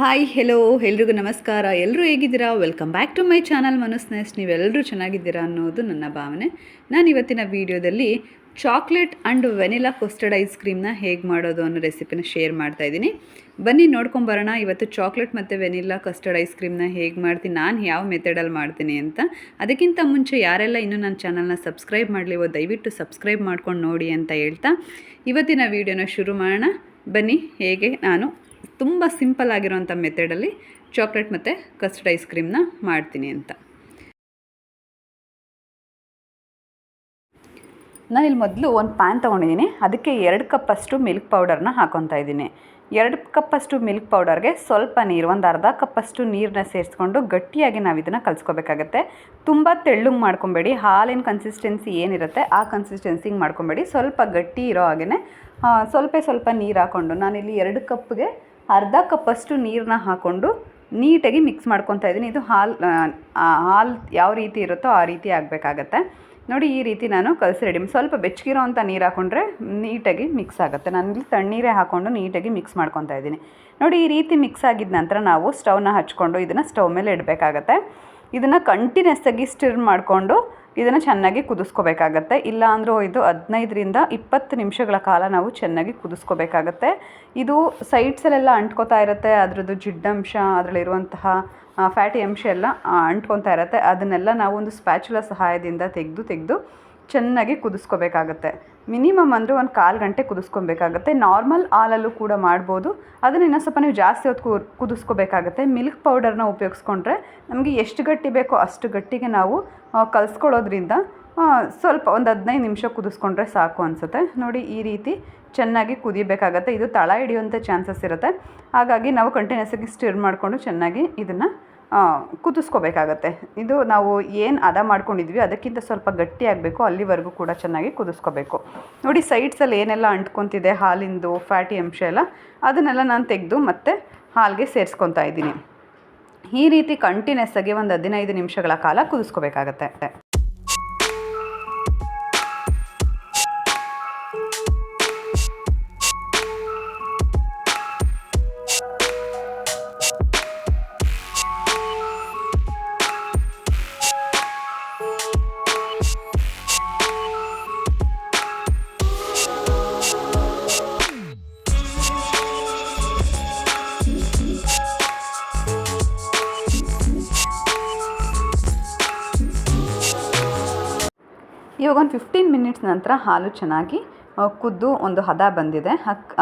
Hi hello ಎಲ್ರಿಗೂ ನಮಸ್ಕಾರ. ಎಲ್ಲರೂ ಹೇಗಿದ್ದೀರಾ? Welcome back to my channel ಮನಸ್ನೆಸ್ ನೀವೆಲ್ಲರೂ ಚೆನ್ನಾಗಿದ್ದೀರಾ ಅನ್ನೋದು ನನ್ನ ಭಾವನೆ. ನಾನು ಇವತ್ತಿನ ವೀಡಿಯೋದಲ್ಲಿ chocolate and vanilla custard ice ಕ್ರೀಮ್ನ ಹೇಗೆ ಮಾಡೋದು ಅನ್ನೋ ರೆಸಿಪಿನ ಶೇರ್ ಮಾಡ್ತಾ ಇದ್ದೀನಿ. ಬನ್ನಿ ನೋಡ್ಕೊಂಬರೋಣ ಇವತ್ತು ಚಾಕ್ಲೇಟ್ ಮತ್ತು ವೆನಿಲಾ ಕಸ್ಟರ್ಡ್ ಐಸ್ ಕ್ರೀಮ್ನ ಹೇಗೆ ಮಾಡ್ತೀನಿ, ನಾನು ಯಾವ ಮೆಥಡಲ್ಲಿ ಮಾಡ್ತೀನಿ ಅಂತ. ಅದಕ್ಕಿಂತ ಮುಂಚೆ ಯಾರೆಲ್ಲ ಇನ್ನೂ ನನ್ನ ಚಾನಲ್ನ ಸಬ್ಸ್ಕ್ರೈಬ್ ಮಾಡಲಿವೋ ದಯವಿಟ್ಟು ಸಬ್ಸ್ಕ್ರೈಬ್ ಮಾಡ್ಕೊಂಡು ನೋಡಿ ಅಂತ ಹೇಳ್ತಾ ಇವತ್ತಿನ ವೀಡಿಯೋನ ಶುರು ಮಾಡೋಣ. ಬನ್ನಿ, ಹೇಗೆ? ನಾನು ತುಂಬ ಸಿಂಪಲ್ ಆಗಿರೋಂಥ ಮೆಥಡಲ್ಲಿ ಚಾಕ್ಲೇಟ್ ಮತ್ತು ಕಸ್ಟರ್ಡ್ ಐಸ್ ಕ್ರೀಮ್ನ ಮಾಡ್ತೀನಿ ಅಂತ. ನಾನಿಲ್ಲಿ ಮೊದಲು ಒಂದು ಪ್ಯಾನ್ ತೊಗೊಂಡಿದ್ದೀನಿ. ಅದಕ್ಕೆ ಎರಡು ಕಪ್ಪಷ್ಟು ಮಿಲ್ಕ್ ಪೌಡರ್ನ ಹಾಕೊತಾ ಇದ್ದೀನಿ. ಎರಡು ಕಪ್ಪಷ್ಟು ಮಿಲ್ಕ್ ಪೌಡರ್ಗೆ ಸ್ವಲ್ಪ ನೀರು, ಒಂದು ಅರ್ಧ ಕಪ್ಪಷ್ಟು ನೀರನ್ನ ಸೇರಿಸ್ಕೊಂಡು ಗಟ್ಟಿಯಾಗಿ ನಾವು ಇದನ್ನು ಕಲಿಸ್ಕೋಬೇಕಾಗತ್ತೆ. ತುಂಬ ತೆಳ್ಳಗೆ ಮಾಡ್ಕೊಬೇಡಿ, ಹಾಲಿನ ಕನ್ಸಿಸ್ಟೆನ್ಸಿ ಏನಿರುತ್ತೆ ಆ ಕನ್ಸಿಸ್ಟೆನ್ಸಿಗೆ ಮಾಡ್ಕೊಬೇಡಿ. ಸ್ವಲ್ಪ ಗಟ್ಟಿ ಇರೋ ಹಾಗೆ ಸ್ವಲ್ಪ ಸ್ವಲ್ಪ ನೀರು ಹಾಕ್ಕೊಂಡು ನಾನಿಲ್ಲಿ ಎರಡು ಕಪ್ಗೆ ಅರ್ಧ ಕಪ್ಪಷ್ಟು ನೀರನ್ನ ಹಾಕ್ಕೊಂಡು ನೀಟಾಗಿ ಮಿಕ್ಸ್ ಮಾಡ್ಕೊತಾ ಇದ್ದೀನಿ. ಇದು ಹಾಲು ಹಾಲು ಯಾವ ರೀತಿ ಇರುತ್ತೋ ಆ ರೀತಿ ಆಗಬೇಕಾಗತ್ತೆ. ನೋಡಿ ಈ ರೀತಿ ನಾನು ಕಲಸಿ ರೆಡಿ ಸ್ವಲ್ಪ ಬೆಚ್ಚಗಿರೋ ಅಂಥ ನೀರು ಹಾಕ್ಕೊಂಡ್ರೆ ನೀಟಾಗಿ ಮಿಕ್ಸ್ ಆಗುತ್ತೆ. ಇಲ್ಲಿ ತಣ್ಣೀರೇ ಹಾಕ್ಕೊಂಡು ನೀಟಾಗಿ ಮಿಕ್ಸ್ ಮಾಡ್ಕೊತಾ ಇದ್ದೀನಿ. ನೋಡಿ ಈ ರೀತಿ ಮಿಕ್ಸ್ ಆಗಿದ ನಂತರ ನಾವು ಸ್ಟವ್ನ ಹಚ್ಕೊಂಡು ಇದನ್ನು ಸ್ಟವ್ ಮೇಲೆ ಇಡಬೇಕಾಗತ್ತೆ. ಇದನ್ನು ಕಂಟಿನ್ಯೂಸ್ ಆಗಿ ಸ್ಟಿರ್ ಮಾಡಿಕೊಂಡು ಇದನ್ನು ಚೆನ್ನಾಗಿ ಕುದಿಸ್ಕೋಬೇಕಾಗತ್ತೆ. ಇಲ್ಲ ಅಂದರೂ ಇದು ಹದಿನೈದರಿಂದ ಇಪ್ಪತ್ತು ನಿಮಿಷಗಳ ಕಾಲ ನಾವು ಚೆನ್ನಾಗಿ ಕುದಿಸ್ಕೋಬೇಕಾಗತ್ತೆ. ಇದು ಸೈಡ್ಸಲ್ಲೆಲ್ಲ ಅಂಟ್ಕೋತಾ ಇರುತ್ತೆ, ಅದರದ್ದು ಜಿಡ್ಡಂಶ ಅದರಲ್ಲಿರುವಂತಹ ಫ್ಯಾಟಿ ಅಂಶ ಎಲ್ಲ ಅಂಟ್ಕೊತಾ ಇರುತ್ತೆ. ಅದನ್ನೆಲ್ಲ ನಾವು ಒಂದು ಸ್ಪ್ಯಾಚುಲ ಸಹಾಯದಿಂದ ತೆಗೆದು ತೆಗೆದು ಚೆನ್ನಾಗಿ ಕುದಿಸ್ಕೋಬೇಕಾಗತ್ತೆ. ಮಿನಿಮಮ್ ಅಂದರೆ ಒಂದು ಕಾಲು ಗಂಟೆ ಕುದಿಸ್ಕೊಬೇಕಾಗತ್ತೆ. ನಾರ್ಮಲ್ ಹಾಲಲ್ಲೂ ಕೂಡ ಮಾಡ್ಬೋದು. ಅದನ್ನು ಇನ್ನೂ ಸ್ವಲ್ಪ ನೀವು ಜಾಸ್ತಿ ಹೊತ್ತು ಕುದಿಸ್ಕೋಬೇಕಾಗತ್ತೆ. ಮಿಲ್ಕ್ ಪೌಡರ್ನ ಉಪಯೋಗಿಸ್ಕೊಂಡ್ರೆ ನಮಗೆ ಎಷ್ಟು ಗಟ್ಟಿ ಬೇಕೋ ಅಷ್ಟು ಗಟ್ಟಿಗೆ ನಾವು ಕಲಿಸ್ಕೊಳ್ಳೋದ್ರಿಂದ ಸ್ವಲ್ಪ ಒಂದು ಹದಿನೈದು ನಿಮಿಷ ಕುದಿಸ್ಕೊಂಡ್ರೆ ಸಾಕು ಅನಿಸುತ್ತೆ. ನೋಡಿ ಈ ರೀತಿ ಚೆನ್ನಾಗಿ ಕುದಿಬೇಕಾಗತ್ತೆ. ಇದು ತಳ ಹಿಡಿಯುವಂಥ ಚಾನ್ಸಸ್ ಇರುತ್ತೆ. ಹಾಗಾಗಿ ನಾವು ಕಂಟಿನ್ಯೂಸ್ ಆಗಿ ಸ್ಟಿರ್ ಮಾಡಿಕೊಂಡು ಚೆನ್ನಾಗಿ ಇದನ್ನು ಕುದಿಸ್ಕೋಬೇಕಾಗತ್ತೆ. ಇದು ನಾವು ಏನು ಹದ ಮಾಡ್ಕೊಂಡಿದ್ವಿ, ಅದಕ್ಕಿಂತ ಸ್ವಲ್ಪ ಗಟ್ಟಿ ಆಗಬೇಕು, ಅಲ್ಲಿವರೆಗೂ ಕೂಡ ಚೆನ್ನಾಗಿ ಕುದಿಸ್ಕೋಬೇಕು. ನೋಡಿ ಸೈಡ್ಸಲ್ಲಿ ಏನೆಲ್ಲ ಅಂಟ್ಕೊತಿದೆ, ಹಾಲಿಂದು ಫ್ಯಾಟಿ ಅಂಶ ಎಲ್ಲ, ಅದನ್ನೆಲ್ಲ ನಾನು ತೆಗೆದು ಮತ್ತೆ ಹಾಲಿಗೆ ಸೇರಿಸ್ಕೊತಾ ಇದ್ದೀನಿ. ಈ ರೀತಿ ಕಂಟಿನ್ಯೂಸ್ ಆಗಿ ಒಂದು ಹದಿನೈದು ನಿಮಿಷಗಳ ಕಾಲ ಕುದಿಸ್ಕೋಬೇಕಾಗತ್ತೆ. ಇವಾಗ ಒಂದು ಫಿಫ್ಟೀನ್ ಮಿನಿಟ್ಸ್ ನಂತರ ಹಾಲು ಚೆನ್ನಾಗಿ ಕುದ್ದು ಒಂದು ಹದ ಬಂದಿದೆ.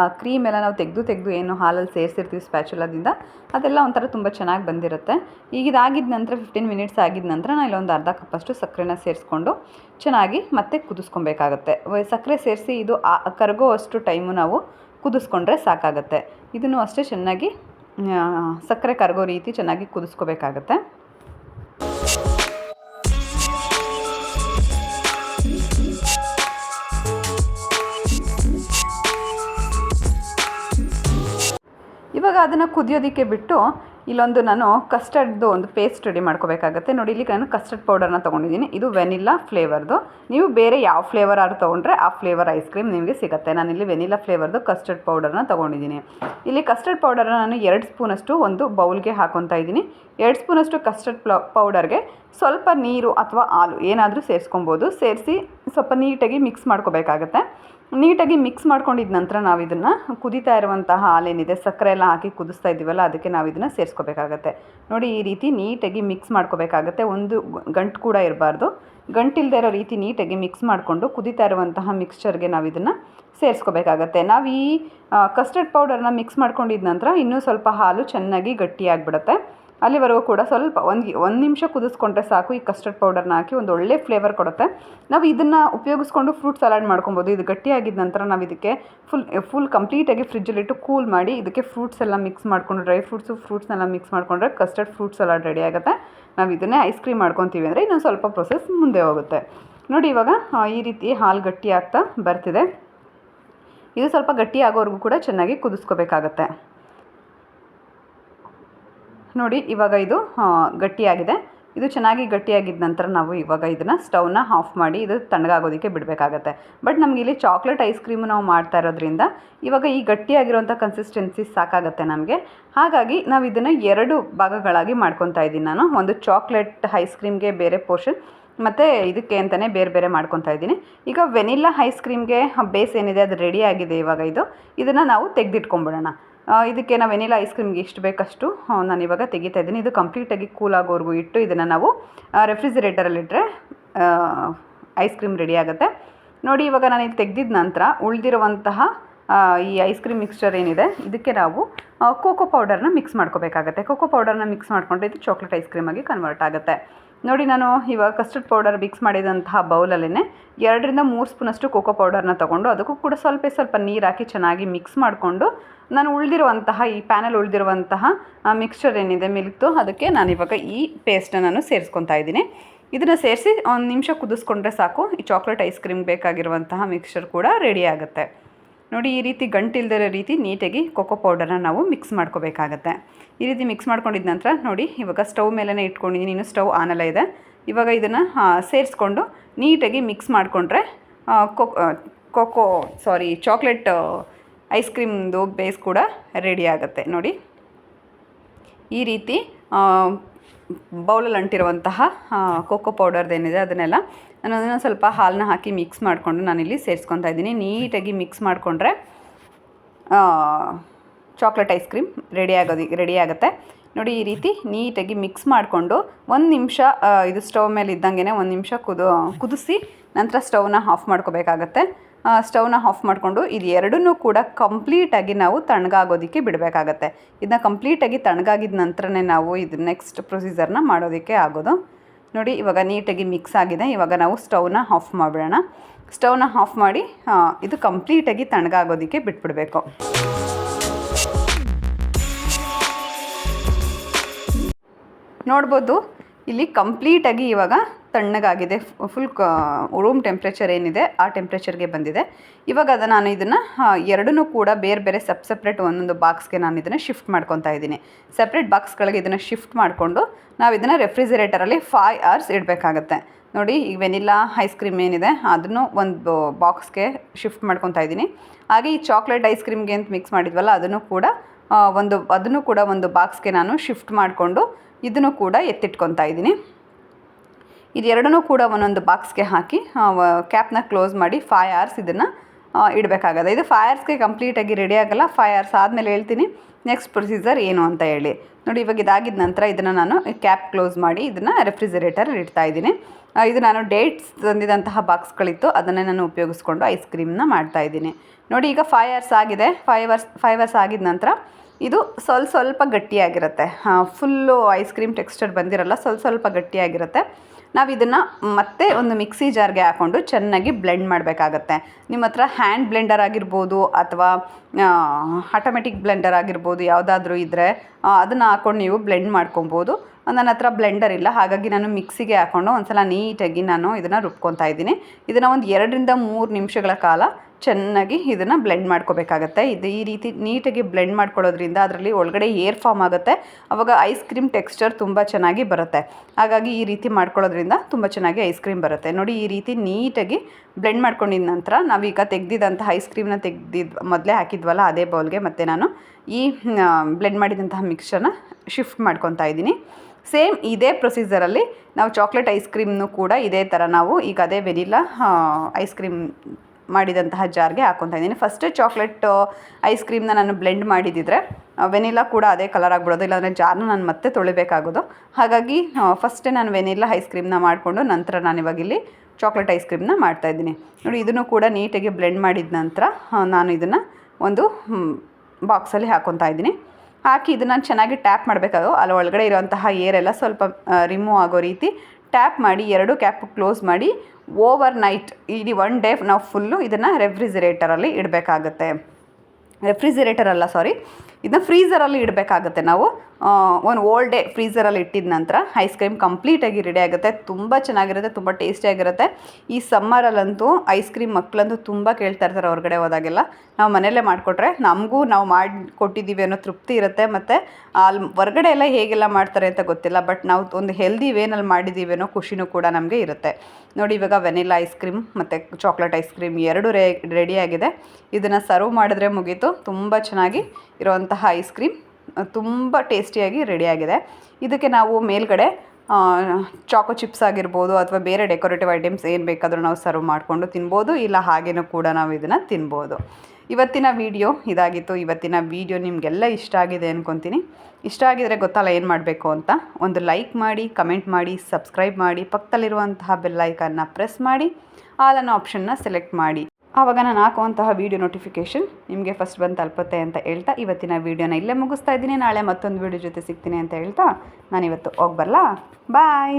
ಆ ಕ್ರೀಮ್ ಎಲ್ಲ ನಾವು ತೆಗೆದು ತೆಗೆದು ಏನು ಹಾಲಲ್ಲಿ ಸೇರಿಸಿರ್ತೀವಿ ಸ್ಪ್ಯಾಚುಲದಿಂದ ಅದೆಲ್ಲ ಒಂಥರ ತುಂಬ ಚೆನ್ನಾಗಿ ಬಂದಿರುತ್ತೆ. ಈಗ ಇದಾಗಿದ್ದ ನಂತರ ಫಿಫ್ಟೀನ್ ಮಿನಿಟ್ಸ್ ಆಗಿದ ನಂತರ ನಾನು ಇಲ್ಲೊಂದು ಅರ್ಧ ಕಪ್ಪಷ್ಟು ಸಕ್ಕರೆನ ಸೇರಿಸ್ಕೊಂಡು ಚೆನ್ನಾಗಿ ಮತ್ತೆ ಕುದಿಸ್ಕೊಬೇಕಾಗತ್ತೆ. ಸಕ್ಕರೆ ಸೇರಿಸಿ ಇದು ಕರಗೋ ಅಷ್ಟು ಟೈಮು ನಾವು ಕುದಿಸ್ಕೊಂಡ್ರೆ ಸಾಕಾಗತ್ತೆ. ಇದನ್ನು ಅಷ್ಟೇ ಚೆನ್ನಾಗಿ ಸಕ್ಕರೆ ಕರಗೋ ರೀತಿ ಚೆನ್ನಾಗಿ ಕುದಿಸ್ಕೋಬೇಕಾಗತ್ತೆ. ಇವಾಗ ಅದನ್ನು ಕುದಿಯೋದಕ್ಕೆ ಬಿಟ್ಟು ಇಲ್ಲೊಂದು ನಾನು ಕಸ್ಟರ್ಡ್ದು ಒಂದು ಪೇಸ್ಟ್ ರೆಡಿ ಮಾಡ್ಕೋಬೇಕಾಗತ್ತೆ. ನೋಡಿ, ಇಲ್ಲಿ ನಾನು ಕಸ್ಟರ್ಡ್ ಪೌಡರ್ನ ತೊಗೊಂಡಿದ್ದೀನಿ. ಇದು ವೆನಿಲ್ಲಾ ಫ್ಲೇವರ್ದು ನೀವು ಬೇರೆ ಯಾವ ಫ್ಲೇವರ್ ಆದ್ರೂ ತೊಗೊಂಡ್ರೆ ಆ ಫ್ಲೇವರ್ ಐಸ್ ಕ್ರೀಮ್ ನಿಮಗೆ ಸಿಗುತ್ತೆ. ನಾನಿಲ್ಲಿ ವೆನಿಲ್ಲಾ ಫ್ಲೇವರ್ದು ಕಸ್ಟರ್ಡ್ ಪೌಡರ್ನ ತೊಗೊಂಡಿದ್ದೀನಿ. ಇಲ್ಲಿ ಕಸ್ಟರ್ಡ್ ಪೌಡರ್ನ ನಾನು ಎರಡು ಸ್ಪೂನಷ್ಟು ಒಂದು ಬೌಲ್ಗೆ ಹಾಕೊತಾ ಇದ್ದೀನಿ. ಎರಡು ಸ್ಪೂನಷ್ಟು ಕಸ್ಟರ್ಡ್ ಪೌಡರ್ಗೆ ಸ್ವಲ್ಪ ನೀರು ಅಥವಾ ಹಾಲು ಏನಾದರೂ ಸೇರಿಸ್ಕೊಬೋದು. ಸೇರಿಸಿ ಸ್ವಲ್ಪ ನೀಟಾಗಿ ಮಿಕ್ಸ್ ಮಾಡ್ಕೋಬೇಕಾಗತ್ತೆ. ನೀಟಾಗಿ ಮಿಕ್ಸ್ ಮಾಡ್ಕೊಂಡಿದ್ದ ನಂತರ ನಾವು ಇದನ್ನು ಕುದೀತಾ ಇರುವಂತಹ ಹಾಲೇನಿದೆ, ಸಕ್ಕರೆ ಎಲ್ಲ ಹಾಕಿ ಕುದಿಸ್ತಾ ಇದ್ದೀವಲ್ಲ, ಅದಕ್ಕೆ ನಾವು ಇದನ್ನು ಸೇರಿಸ್ಕೋಬೇಕಾಗತ್ತೆ. ನೋಡಿ ಈ ರೀತಿ ನೀಟಾಗಿ ಮಿಕ್ಸ್ ಮಾಡ್ಕೋಬೇಕಾಗತ್ತೆ. ಒಂದು ಗಂಟು ಕೂಡ ಇರಬಾರ್ದು. ಗಂಟಿಲ್ದೇ ಇರೋ ರೀತಿ ನೀಟಾಗಿ ಮಿಕ್ಸ್ ಮಾಡಿಕೊಂಡು ಕುದಿತಾ ಇರುವಂತಹ ಮಿಕ್ಸ್ಚರ್ಗೆ ನಾವು ಇದನ್ನು ಸೇರಿಸ್ಕೋಬೇಕಾಗತ್ತೆ. ನಾವು ಈ ಕಸ್ಟರ್ಡ್ ಪೌಡರ್ನ ಮಿಕ್ಸ್ ಮಾಡ್ಕೊಂಡಿದ್ದ ನಂತರ ಇನ್ನೂ ಸ್ವಲ್ಪ ಹಾಲು ಚೆನ್ನಾಗಿ ಗಟ್ಟಿಯಾಗಿಬಿಡುತ್ತೆ. ಅಲ್ಲಿವರೆಗೂ ಕೂಡ ಸ್ವಲ್ಪ ಒಂದು ಒಂದು ನಿಮಿಷ ಕುದಿಸ್ಕೊಂಡ್ರೆ ಸಾಕು ಈ ಕಸ್ಟರ್ಡ್ ಪೌಡರ್ನ ಹಾಕಿ, ಒಂದು ಒಳ್ಳೆ ಫ್ಲೇವರ್ ಕೊಡುತ್ತೆ. ನಾವು ಇದನ್ನು ಉಪಯೋಗಿಸ್ಕೊಂಡು ಫ್ರೂಟ್ ಸಲಾಡ್ ಮಾಡ್ಕೊಬೋದು. ಇದು ಗಟ್ಟಿಯಾಗಿದ್ದ ನಂತರ ನಾವು ಇದಕ್ಕೆ ಫುಲ್ ಫುಲ್ ಕಂಪ್ಲೀಟಾಗಿ ಫ್ರಿಜ್ಜಲ್ಲಿಟ್ಟು ಕೂಲ್ ಮಾಡಿ, ಇದಕ್ಕೆ ಫ್ರೂಟ್ಸ್ ಎಲ್ಲ ಮಿಕ್ಸ್ ಮಾಡಿಕೊಂಡು ಡ್ರೈ ಫ್ರೂಟ್ಸು ಫ್ರೂಟ್ಸ್ನೆಲ್ಲ ಮಿಕ್ಸ್ ಮಾಡಿಕೊಂಡ್ರೆ ಕಸ್ಟರ್ಡ್ ಫ್ರೂಟ್ ಸಲಾಡ್ ರೆಡಿ ಆಗುತ್ತೆ. ನಾವು ಇದನ್ನೇ ಐಸ್ ಕ್ರೀಮ್ ಮಾಡ್ಕೊತೀವಿ ಅಂದರೆ ಇನ್ನೊಂದು ಸ್ವಲ್ಪ ಪ್ರೊಸೆಸ್ ಮುಂದೆ ಹೋಗುತ್ತೆ. ನೋಡಿ ಇವಾಗ ಈ ರೀತಿ ಹಾಲು ಗಟ್ಟಿ ಆಗ್ತಾ ಬರ್ತಿದೆ. ಇದು ಸ್ವಲ್ಪ ಗಟ್ಟಿ ಆಗೋವರೆಗೂ ಕೂಡ ಚೆನ್ನಾಗಿ ಕುದಿಸ್ಕೋಬೇಕಾಗತ್ತೆ. ನೋಡಿ, ಇವಾಗ ಇದು ಗಟ್ಟಿಯಾಗಿದೆ. ಇದು ಚೆನ್ನಾಗಿ ಗಟ್ಟಿಯಾಗಿದ್ದ ನಂತರ ನಾವು ಇವಾಗ ಇದನ್ನು ಸ್ಟವ್ನ ಆಫ್ ಮಾಡಿ ಇದು ತಣ್ಣಗಾಗೋದಕ್ಕೆ ಬಿಡಬೇಕಾಗತ್ತೆ. ಬಟ್ ನಮಗೆ ಇಲ್ಲಿ ಚಾಕ್ಲೇಟ್ ಐಸ್ ಕ್ರೀಮ್ ನಾವು ಮಾಡ್ತಾ ಇರೋದ್ರಿಂದ ಇವಾಗ ಈ ಗಟ್ಟಿಯಾಗಿರುವಂಥ ಕನ್ಸಿಸ್ಟೆನ್ಸಿ ಸಾಕಾಗುತ್ತೆ ನಮಗೆ. ಹಾಗಾಗಿ ನಾವು ಇದನ್ನು ಎರಡು ಭಾಗಗಳಾಗಿ ಮಾಡ್ಕೊತಾ ಇದ್ದೀನಿ ನಾನು. ಒಂದು ಚಾಕ್ಲೇಟ್ ಐಸ್ ಕ್ರೀಮ್ಗೆ ಬೇರೆ ಪೋರ್ಷನ್, ಮತ್ತು ಇದಕ್ಕೆ ಅಂತಲೇ ಬೇರೆ ಬೇರೆ ಮಾಡ್ಕೊತಾ ಇದ್ದೀನಿ ಈಗ ವೆನಿಲ್ಲಾ ಐಸ್ ಕ್ರೀಮ್ಗೆ ಬೇಸ್ ಏನಿದೆ, ಅದು ರೆಡಿ ಆಗಿದೆ ಇವಾಗ ಇದು. ಇದನ್ನು ನಾವು ತೆಗೆದಿಟ್ಕೊಂಬಿಡೋಣ. ಇದಕ್ಕೆ ನಾವು ವೆನಿಲಾ ಐಸ್ ಕ್ರೀಮ್ಗೆ ಎಷ್ಟು ಬೇಕಷ್ಟು ನಾನು ಇವಾಗ ತೆಗಿತಾ ಇದ್ದೀನಿ. ಇದು ಕಂಪ್ಲೀಟಾಗಿ ಕೂಲ್ ಆಗೋವರೆಗೂ ಇಟ್ಟು ಇದನ್ನು ನಾವು ರೆಫ್ರಿಜಿರೇಟರಲ್ಲಿಟ್ಟರೆ ಐಸ್ ಕ್ರೀಮ್ ರೆಡಿ ಆಗುತ್ತೆ. ನೋಡಿ, ಇವಾಗ ನಾನು ಇದು ತೆಗೆದಿದ ನಂತರ ಉಳಿದಿರುವಂತಹ ಈ ಐಸ್ ಕ್ರೀಮ್ ಮಿಕ್ಸ್ಚರ್ ಏನಿದೆ, ಇದಕ್ಕೆ ನಾವು ಕೋಕೋ ಪೌಡರ್ನ ಮಿಕ್ಸ್ ಮಾಡ್ಕೋಬೇಕಾಗತ್ತೆ. ಕೋಕೋ ಪೌಡರ್ನ ಮಿಕ್ಸ್ ಮಾಡಿಕೊಂಡು ಇದು ಚಾಕ್ಲೇಟ್ ಐಸ್ ಕ್ರೀಮಾಗಿ ಕನ್ವರ್ಟ್ ಆಗುತ್ತೆ. ನೋಡಿ ನಾನು ಇವಾಗ ಕಸ್ಟರ್ಡ್ ಪೌಡರ್ ಮಿಕ್ಸ್ ಮಾಡಿದಂತಹ ಬೌಲಲ್ಲೇ ಎರಡರಿಂದ ಮೂರು ಸ್ಪೂನಷ್ಟು ಕೋಕೋ ಪೌಡರ್ನ ತೊಗೊಂಡು ಅದಕ್ಕೂ ಕೂಡ ಸ್ವಲ್ಪ ಸ್ವಲ್ಪ ನೀರು ಹಾಕಿ ಚೆನ್ನಾಗಿ ಮಿಕ್ಸ್ ಮಾಡಿಕೊಂಡು ನಾನು ಉಳಿದಿರುವಂತಹ, ಈ ಪ್ಯಾನಲ್ ಉಳಿದಿರುವಂತಹ ಮಿಕ್ಸ್ಚರ್ ಏನಿದೆ ಮಿಲ್ಕ್ದು, ಅದಕ್ಕೆ ನಾನು ಇವಾಗ ಈ ಪೇಸ್ಟನ್ನ ನಾನು ಸೇರಿಸ್ಕೊತಾ ಇದ್ದೀನಿ. ಇದನ್ನು ಸೇರಿಸಿ ಒಂದು ನಿಮಿಷ ಕುದಿಸ್ಕೊಂಡ್ರೆ ಸಾಕು. ಈ ಚಾಕ್ಲೇಟ್ ಐಸ್ ಕ್ರೀಮ್ ಬೇಕಾಗಿರುವಂತಹ ಮಿಕ್ಸ್ಚರ್ ಕೂಡ ರೆಡಿ ಆಗುತ್ತೆ. ನೋಡಿ, ಈ ರೀತಿ ಗಂಟಿಲ್ದಿರೋ ರೀತಿ ನೀಟಾಗಿ ಕೊಕೋ ಪೌಡರ್ನ ನಾವು ಮಿಕ್ಸ್ ಮಾಡ್ಕೋಬೇಕಾಗತ್ತೆ. ಈ ರೀತಿ ಮಿಕ್ಸ್ ಮಾಡ್ಕೊಂಡಿದ ನಂತರ ನೋಡಿ, ಇವಾಗ ಸ್ಟವ್ ಮೇಲೇ ಇಟ್ಕೊಂಡಿದ್ದೀನಿ. ಇನ್ನು ಸ್ಟವ್ ಆನಲ್ಲ ಇದೆ. ಇವಾಗ ಇದನ್ನು ಸೇರಿಸ್ಕೊಂಡು ನೀಟಾಗಿ ಮಿಕ್ಸ್ ಮಾಡಿಕೊಂಡ್ರೆ ಕೊಕೋ ಸಾರಿ, ಚಾಕ್ಲೇಟ್ ಐಸ್ ಕ್ರೀಮ್ದು ಬೇಸ್ ಕೂಡ ರೆಡಿ ಆಗುತ್ತೆ. ನೋಡಿ, ಈ ರೀತಿ ಬೌಲಲ್ಲಿ ಅಂಟಿರುವಂತಹ ಕೋಕೋ ಪೌಡರ್ದೇನಿದೆ ಅದನ್ನೆಲ್ಲ ನಾನು ಅದನ್ನು ಸ್ವಲ್ಪ ಹಾಲನ್ನ ಹಾಕಿ ಮಿಕ್ಸ್ ಮಾಡಿಕೊಂಡು ನಾನಿಲ್ಲಿ ಸೇರಿಸ್ಕೊತಾ ಇದ್ದೀನಿ. ನೀಟಾಗಿ ಮಿಕ್ಸ್ ಮಾಡಿಕೊಂಡ್ರೆ ಚಾಕ್ಲೇಟ್ ಐಸ್ ಕ್ರೀಮ್ ರೆಡಿ ಆಗೋದು ರೆಡಿ ಆಗುತ್ತೆ. ನೋಡಿ ಈ ರೀತಿ ನೀಟಾಗಿ ಮಿಕ್ಸ್ ಮಾಡಿಕೊಂಡು ಒಂದು ನಿಮಿಷ ಇದು ಸ್ಟವ್ ಮೇಲೆ ಇದ್ದಂಗೆ ಒಂದು ನಿಮಿಷ ಕುದು, ಕುದಿಸಿ ನಂತರ ಸ್ಟವ್ನ ಆಫ್ ಮಾಡ್ಕೋಬೇಕಾಗತ್ತೆ. ಸ್ಟವ್ನ ಆಫ್ ಮಾಡಿಕೊಂಡು ಇದು ಎರಡನ್ನೂ ಕೂಡ ಕಂಪ್ಲೀಟಾಗಿ ನಾವು ತಣ್ಣಗಾಗೋದಕ್ಕೆ ಬಿಡಬೇಕಾಗತ್ತೆ. ಇದನ್ನ ಕಂಪ್ಲೀಟಾಗಿ ತಣ್ಣಗಾಗಿದ ನಂತರನೇ ನಾವು ಇದು ನೆಕ್ಸ್ಟ್ ಪ್ರೊಸೀಜರ್ನ ಮಾಡೋದಕ್ಕೆ ಆಗೋದು. ನೋಡಿ, ಇವಾಗ ನೀಟಾಗಿ ಮಿಕ್ಸ್ ಆಗಿದೆ. ಇವಾಗ ನಾವು ಸ್ಟವ್ನ ಆಫ್ ಮಾಡಿಬಿಡೋಣ. ಸ್ಟವ್ನ ಆಫ್ ಮಾಡಿ ಇದು ಕಂಪ್ಲೀಟಾಗಿ ತಣ್ಣಗಾಗೋದಕ್ಕೆ ಬಿಟ್ಬಿಡಬೇಕು. ನೋಡ್ಬೋದು, ಇಲ್ಲಿ ಕಂಪ್ಲೀಟಾಗಿ ಇವಾಗ ತಣ್ಣಗಾಗಿದೆ. ಫುಲ್ ರೂಮ್ ಟೆಂಪ್ರೇಚರ್ ಏನಿದೆ, ಆ ಟೆಂಪ್ರೇಚರ್ಗೆ ಬಂದಿದೆ. ಇವಾಗ ಅದು ನಾನು ಇದನ್ನು ಎರಡನ್ನೂ ಕೂಡ ಬೇರೆ ಬೇರೆ ಸಪ್ ಸಪ್ರೇಟ್ ಒಂದೊಂದು ಬಾಕ್ಸ್ಗೆ ನಾನು ಇದನ್ನು ಶಿಫ್ಟ್ ಮಾಡ್ಕೊತಾ ಇದ್ದೀನಿ. ಸಪ್ರೇಟ್ ಬಾಕ್ಸ್ಗಳಿಗೆ ಇದನ್ನು ಶಿಫ್ಟ್ ಮಾಡಿಕೊಂಡು, ನಾವು ಇದನ್ನು ರೆಫ್ರಿಜಿರೇಟರಲ್ಲಿ ಫೈ ಅವರ್ಸ್ ಇಡಬೇಕಾಗತ್ತೆ. ನೋಡಿ ಈಗ ವೆನಿಲ್ಲಾ ಐಸ್ ಕ್ರೀಮ್ ಏನಿದೆ, ಅದನ್ನು ಒಂದು ಬಾಕ್ಸ್ಗೆ ಶಿಫ್ಟ್ ಮಾಡ್ಕೊತಾ ಇದ್ದೀನಿ. ಹಾಗೆ ಈ ಚಾಕ್ಲೇಟ್ ಐಸ್ ಕ್ರೀಮ್ಗೆ ಅಂತ ಮಿಕ್ಸ್ ಮಾಡಿದ್ವಲ್ಲ, ಅದನ್ನು ಕೂಡ ಒಂದು, ಅದನ್ನು ಕೂಡ ಒಂದು ಬಾಕ್ಸ್ಗೆ ನಾನು ಶಿಫ್ಟ್ ಮಾಡಿಕೊಂಡು, ಇದನ್ನು ಕೂಡ ಎತ್ತಿಟ್ಕೊತಾ ಇದ್ದೀನಿ. ಇದೆರಡನ್ನೂ ಕೂಡ ಒಂದೊಂದು ಬಾಕ್ಸ್ಗೆ ಹಾಕಿ ಕ್ಯಾಪ್ನ ಕ್ಲೋಸ್ ಮಾಡಿ ಫೈವ್ ಅವರ್ಸ್ ಇದನ್ನು ಇಡಬೇಕಾಗತ್ತೆ. ಇದು ಫೈ ಅವರ್ಸ್ಗೆ ಕಂಪ್ಲೀಟಾಗಿ ರೆಡಿ ಆಗಲ್ಲ. ಫೈ ಅವರ್ಸ್ ಆದಮೇಲೆ ಹೇಳ್ತೀನಿ ನೆಕ್ಸ್ಟ್ ಪ್ರೊಸೀಜರ್ ಏನು ಅಂತ ಹೇಳಿ. ನೋಡಿ, ಇವಾಗ ಇದಾಗಿದ ನಂತರ ಇದನ್ನು ನಾನು ಕ್ಯಾಪ್ ಕ್ಲೋಸ್ ಮಾಡಿ ಇದನ್ನು ರೆಫ್ರಿಜರೇಟರಲ್ಲಿ ಇಡ್ತಾ ಇದ್ದೀನಿ. ಇದು ನಾನು ಡೇಟ್ಸ್ ತಂದಿದಂತಹ ಬಾಕ್ಸ್ಗಳಿತ್ತು. ಅದನ್ನೇ ನಾನು ಉಪಯೋಗಿಸ್ಕೊಂಡು ಐಸ್ ಕ್ರೀಮ್ನ ಮಾಡ್ತಾ ಇದ್ದೀನಿ. ನೋಡಿ, ಈಗ ಫೈವ್ ಅವರ್ಸ್ ಆಗಿದೆ. ಫೈವ್ ಅವರ್ಸ್ ಫೈವ್ ಅವರ್ಸ್ ಆಗಿದ ನಂತರ ಇದು ಸ್ವಲ್ಪ ಸ್ವಲ್ಪ ಗಟ್ಟಿಯಾಗಿರುತ್ತೆ. ಫುಲ್ಲು ಐಸ್ ಕ್ರೀಮ್ ಟೆಕ್ಸ್ಚರ್ ಬಂದಿರಲ್ಲ, ಸ್ವಲ್ಪ ಸ್ವಲ್ಪ ಗಟ್ಟಿಯಾಗಿರುತ್ತೆ. ನಾವು ಇದನ್ನು ಮತ್ತೆ ಒಂದು ಮಿಕ್ಸಿ ಜಾರ್ಗೆ ಹಾಕ್ಕೊಂಡು ಚೆನ್ನಾಗಿ ಬ್ಲೆಂಡ್ ಮಾಡಬೇಕಾಗತ್ತೆ. ನಿಮ್ಮ ಹತ್ರ ಹ್ಯಾಂಡ್ ಬ್ಲೆಂಡರ್ ಆಗಿರ್ಬೋದು ಅಥವಾ ಆಟೋಮೆಟಿಕ್ ಬ್ಲೆಂಡರ್ ಆಗಿರ್ಬೋದು ಯಾವುದಾದ್ರೂ ಇದ್ದರೆ ಅದನ್ನು ಹಾಕ್ಕೊಂಡು ನೀವು ಬ್ಲೆಂಡ್ ಮಾಡ್ಕೊಬೋದು. ನನ್ನ ಹತ್ರ ಬ್ಲೆಂಡರ್ ಇಲ್ಲ, ಹಾಗಾಗಿ ನಾನು ಮಿಕ್ಸಿಗೆ ಹಾಕ್ಕೊಂಡು ಒಂದು ಸಲ ನೀಟಾಗಿ ನಾನು ಇದನ್ನು ರುಬ್ಕೊತಾ ಇದ್ದೀನಿ. ಇದನ್ನು ಒಂದು ಎರಡರಿಂದ ಮೂರು ನಿಮಿಷಗಳ ಕಾಲ ಚೆನ್ನಾಗಿ ಇದನ್ನು ಬ್ಲೆಂಡ್ ಮಾಡ್ಕೋಬೇಕಾಗತ್ತೆ. ಇದು ಈ ರೀತಿ ನೀಟಾಗಿ ಬ್ಲೆಂಡ್ ಮಾಡ್ಕೊಳ್ಳೋದ್ರಿಂದ ಅದರಲ್ಲಿ ಒಳಗಡೆ ಏರ್ ಫಾರ್ಮ್ ಆಗುತ್ತೆ. ಆವಾಗ ಐಸ್ ಕ್ರೀಮ್ ಟೆಕ್ಸ್ಚರ್ ತುಂಬ ಚೆನ್ನಾಗಿ ಬರುತ್ತೆ. ಹಾಗಾಗಿ ಈ ರೀತಿ ಮಾಡ್ಕೊಳ್ಳೋದ್ರಿಂದ ತುಂಬ ಚೆನ್ನಾಗಿ ಐಸ್ ಕ್ರೀಮ್ ಬರುತ್ತೆ. ನೋಡಿ ಈ ರೀತಿ ನೀಟಾಗಿ ಬ್ಲೆಂಡ್ ಮಾಡ್ಕೊಂಡಿದ ನಂತರ ನಾವೀಗ ತೆಗೆದಿದ್ದಂಥ ಐಸ್ ಕ್ರೀಮ್ನ ತೆಗೆದಿದ್ದು ಮೊದಲೇ ಹಾಕಿದ್ವಲ್ಲ ಅದೇ ಬೌಲ್ಗೆ ಮತ್ತು ನಾನು ಈ ಬ್ಲೆಂಡ್ ಮಾಡಿದಂತಹ ಮಿಕ್ಸ್ಚರ್ನ ಶಿಫ್ಟ್ ಮಾಡ್ಕೊತಾ ಇದ್ದೀನಿ. ಸೇಮ್ ಇದೇ ಪ್ರೊಸೀಜರಲ್ಲಿ ನಾವು ಚಾಕ್ಲೇಟ್ ಐಸ್ ಕ್ರೀಮ್ನು ಕೂಡ ಇದೇ ಥರ ನಾವು ಈಗ ಅದೇ ವೆನಿಲಾ ಐಸ್ ಕ್ರೀಮ್ ಮಾಡಿದಂತಹ ಜಾರ್ಗೆ ಹಾಕ್ಕೊತಾ ಇದ್ದೀನಿ. ಫಸ್ಟೇ ಚಾಕ್ಲೇಟ್ ಐಸ್ ಕ್ರೀಮ್ನ ನಾನು ಬ್ಲೆಂಡ್ ಮಾಡಿದ್ದಿದ್ರೆ ವೆನಿಲಾ ಕೂಡ ಅದೇ ಕಲರ್ ಆಗಿಬಿಡೋದು, ಇಲ್ಲಾಂದರೆ ಜಾರ್ನ ನಾನು ಮತ್ತೆ ತೊಳಿಬೇಕಾಗೋದು. ಹಾಗಾಗಿ ಫಸ್ಟೇ ನಾನು ವೆನಿಲಾ ಐಸ್ ಕ್ರೀಮ್ನ ಮಾಡಿಕೊಂಡು ನಂತರ ನಾನು ಇವಾಗ ಇಲ್ಲಿ ಚಾಕ್ಲೇಟ್ ಐಸ್ ಕ್ರೀಮ್ನ ಮಾಡ್ತಾಯಿದ್ದೀನಿ ನೋಡಿ, ಇದನ್ನು ಕೂಡ ನೀಟಾಗಿ ಬ್ಲೆಂಡ್ ಮಾಡಿದ ನಂತರ ನಾನು ಇದನ್ನು ಒಂದು ಬಾಕ್ಸಲ್ಲಿ ಹಾಕೊತಾ ಇದ್ದೀನಿ. ಹಾಕಿ ಇದನ್ನು ಚೆನ್ನಾಗಿ ಟ್ಯಾಪ್ ಮಾಡಬೇಕಾಗೋ ಅಲ್ಲಿ ಒಳಗಡೆ ಇರೋಂತಹ ಏರೆಲ್ಲ ಸ್ವಲ್ಪ ರಿಮೂವ್ ಆಗೋ ರೀತಿ ಟ್ಯಾಪ್ ಮಾಡಿ, ಎರಡು ಕ್ಯಾಪ್ ಕ್ಲೋಸ್ ಮಾಡಿ ಓವರ್ ನೈಟ್ ಇಡೀ ಒನ್ ಡೇ ನಾವು ಫುಲ್ಲು ಇದನ್ನು ರೆಫ್ರಿಜಿರೇಟರಲ್ಲಿ ಇಡಬೇಕಾಗತ್ತೆ. ರೆಫ್ರಿಜಿರೇಟರ್ ಅಲ್ಲ ಸಾರಿ ಇದನ್ನ ಫ್ರೀಝರಲ್ಲಿ ಇಡಬೇಕಾಗುತ್ತೆ ನಾವು. ಒಂದು ಓಲ್ಡ್ ಡೇ ಫ್ರೀಝರಲ್ಲಿ ಇಟ್ಟಿದ ನಂತರ ಐಸ್ ಕ್ರೀಮ್ ಕಂಪ್ಲೀಟಾಗಿ ರೆಡಿ ಆಗುತ್ತೆ. ತುಂಬ ಚೆನ್ನಾಗಿರುತ್ತೆ, ತುಂಬ ಟೇಸ್ಟಿಯಾಗಿರುತ್ತೆ ಈ ಸಮ್ಮರಲ್ಲಂತೂ ಐಸ್ ಕ್ರೀಮ್ ಮಕ್ಕಳಂತೂ ತುಂಬ ಕೇಳ್ತಾ ಇರ್ತಾರೆ ಹೊರಗಡೆ ಹೋದಾಗೆಲ್ಲ. ನಾವು ಮನೆಯಲ್ಲೇ ಮಾಡಿಕೊಟ್ರೆ ನಮಗೂ ನಾವು ಮಾಡಿ ಕೊಟ್ಟಿದ್ದೀವಿ ಅನ್ನೋ ತೃಪ್ತಿ ಇರುತ್ತೆ. ಮತ್ತು ಅಲ್ಲಿ ಹೊರಗಡೆ ಎಲ್ಲ ಹೇಗೆಲ್ಲ ಮಾಡ್ತಾರೆ ಅಂತ ಗೊತ್ತಿಲ್ಲ. ಬಟ್ ನಾವು ಒಂದು ಹೆಲ್ದಿ ವೇನಲ್ಲಿ ಮಾಡಿದ್ದೀವಿ ಅನ್ನೋ ಖುಷಿನೂ ಕೂಡ ನಮಗೆ ಇರುತ್ತೆ. ನೋಡಿ ಇವಾಗ ವೆನಿಲಾ ಐಸ್ ಕ್ರೀಮ್ ಮತ್ತು ಚಾಕ್ಲೇಟ್ ಐಸ್ ಕ್ರೀಮ್ ಎರಡೂ ರೆಡಿಯಾಗಿದೆ ಇದನ್ನು ಸರ್ವ್ ಮಾಡಿದ್ರೆ ಮುಗೀತು. ತುಂಬ ಚೆನ್ನಾಗಿ ಐಸ್ ಕ್ರೀಮ್ ತುಂಬ ಟೇಸ್ಟಿಯಾಗಿ ರೆಡಿಯಾಗಿದೆ ಇದಕ್ಕೆ ನಾವು ಮೇಲ್ಗಡೆ ಚಾಕೋ ಚಿಪ್ಸ್ ಆಗಿರ್ಬೋದು ಅಥವಾ ಬೇರೆ ಡೆಕೋರೇಟಿವ್ ಐಟಮ್ಸ್ ಏನು ಬೇಕಾದರೂ ನಾವು ಸರ್ವ್ ಮಾಡಿಕೊಂಡು ತಿನ್ಬೋದು, ಇಲ್ಲ ಹಾಗೇನೂ ಕೂಡ ನಾವು ಇದನ್ನು ತಿನ್ಬೋದು. ಇವತ್ತಿನ ವಿಡಿಯೋ ಇದಾಗಿತ್ತು. ಇವತ್ತಿನ ವಿಡಿಯೋ ನಿಮಗೆಲ್ಲ ಇಷ್ಟ ಆಗಿದೆ ಅಂದ್ಕೊತೀನಿ ಇಷ್ಟ ಆಗಿದರೆ ಗೊತ್ತಲ್ಲ ಏನು ಮಾಡಬೇಕು ಅಂತ. ಒಂದು ಲೈಕ್ ಮಾಡಿ ಕಮೆಂಟ್ ಮಾಡಿ ಸಬ್ಸ್ಕ್ರೈಬ್ ಮಾಡಿ, ಪಕ್ಕದಲ್ಲಿರುವಂತಹ ಬೆಲ್ಲೈಕನ್ನ ಪ್ರೆಸ್ ಮಾಡಿ ಆಲ್ ಅನ್ನೋ ಆಪ್ಷನ್ನ ಸೆಲೆಕ್ಟ್ ಮಾಡಿ. ಆವಾಗ ನಾನು ಹಾಕುವಂತಹ ವೀಡಿಯೋ ನೋಟಿಫಿಕೇಷನ್ ನಿಮಗೆ ಫಸ್ಟ್ ಬಂದು ತಲುಪುತ್ತೆ ಅಂತ ಹೇಳ್ತಾ, ಇವತ್ತಿನ ವೀಡಿಯೋನ ಇಲ್ಲೇ ಮುಗಿಸ್ತಾ ಇದ್ದೀನಿ. ನಾಳೆ ಮತ್ತೊಂದು ವೀಡಿಯೋ ಜೊತೆ ಸಿಗ್ತೀನಿ ಅಂತ ಹೇಳ್ತಾ ನಾನಿವತ್ತು ಹೋಗಿ ಬರಲಾ ಬಾಯ್